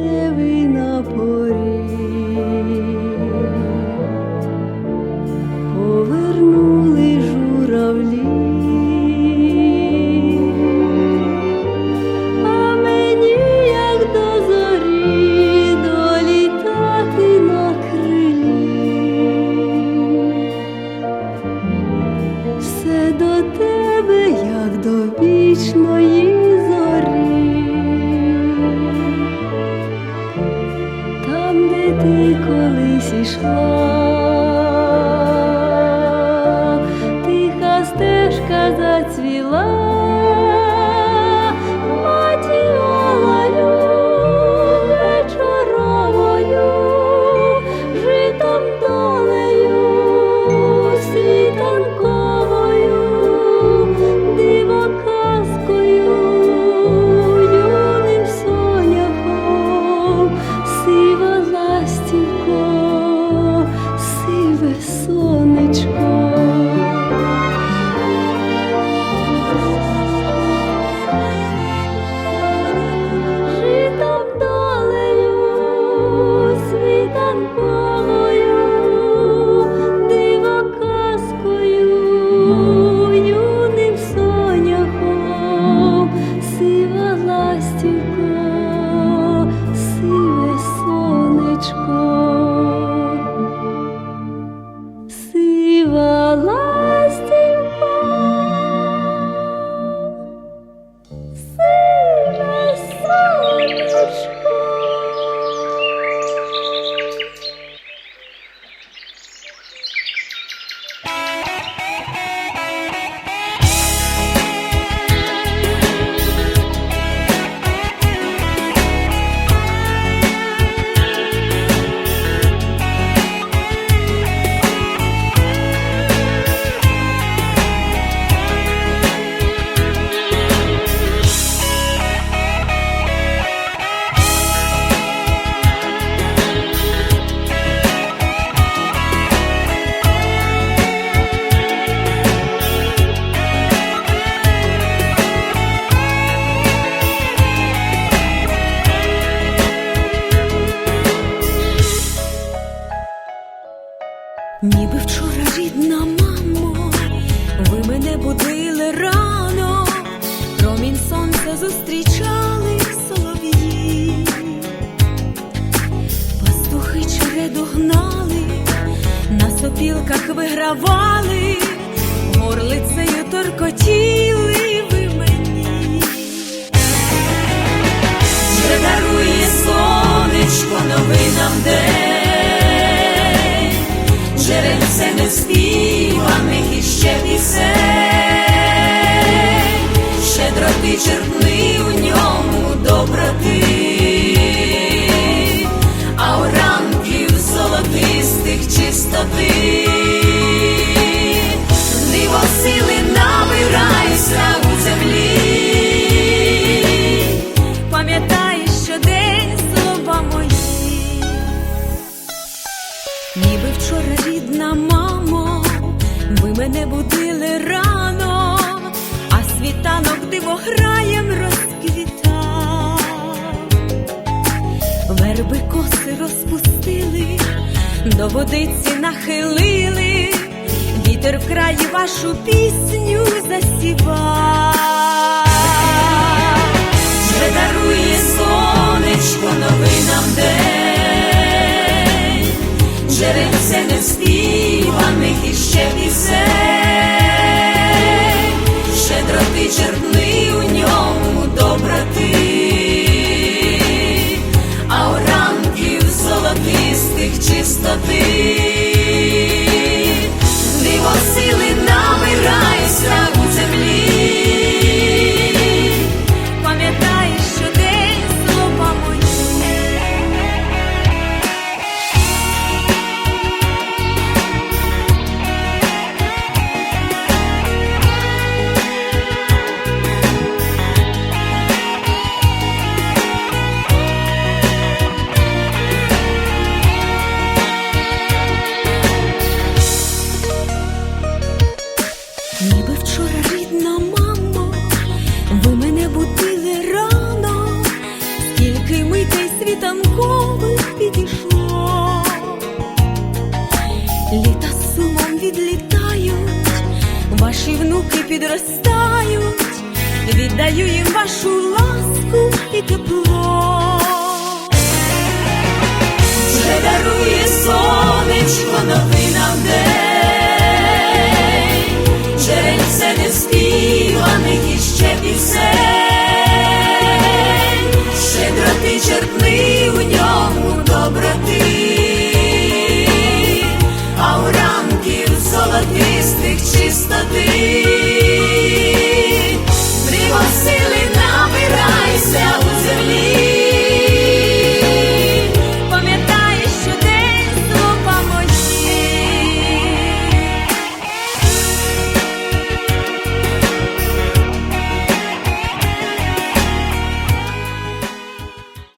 щасливий напой. 无力细说。Кравали, горлицею торкоті. ніби вчора рідна мамо, ви мене будили рано, а світанок дивограєм розквітав, верби коси розпустили, до водиці нахилили, вітер в краї вашу пісню засівав. Вже дарує сонечко. say. виростають, віддаю їм вашу ласку і тепло, вже дарує сонечко нове.